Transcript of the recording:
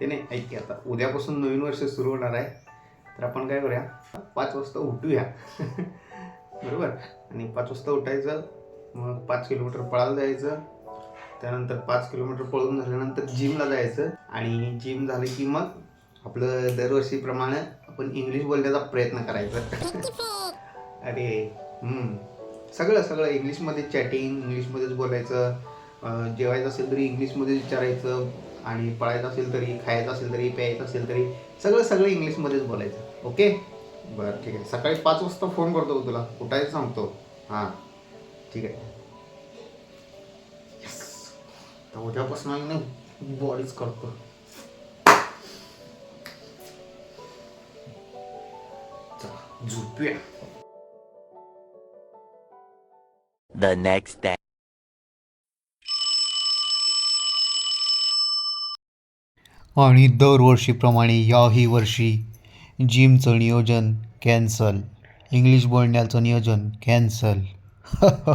ते नाही. ऐक की आता उद्यापासून नवीन वर्ष सुरू होणार आहे. तर आपण काय करूया? पाच वाजता उठूया. बरोबर? आणि पाच वाजता उठायचं मग पाच किलोमीटर पळायला जायचं. त्यानंतर पाच किलोमीटर पळून झाल्यानंतर जिमला जायचं. आणि जिम झालं की मग आपलं दरवर्षीप्रमाणे आपण इंग्लिश बोलण्याचा प्रयत्न करायचा. अरे सगळं सगळं. इंग्लिशमध्ये चॅटिंग इंग्लिशमध्येच बोलायचं. जेवायचं असेल तरी इंग्लिशमध्येच विचारायचं. आणि पळायचं असेल तरी खायचं असेल तरी प्यायचं असेल तरी सगळं सगळं इंग्लिशमध्येच बोलायचं. ओके? बरं ठीक आहे. सकाळी पाच वाजता फोन करतो तुला. उठायचं सांगतो. हां. ठीक आहे. तर उद्यापासून आम्ही ना बॉडीच करतो. झोपूया. The next day. आणि दरवर्षीप्रमाणे याही वर्षी जिमचं नियोजन कॅन्सल. इंग्लिश बोलण्याचं नियोजन कॅन्सल.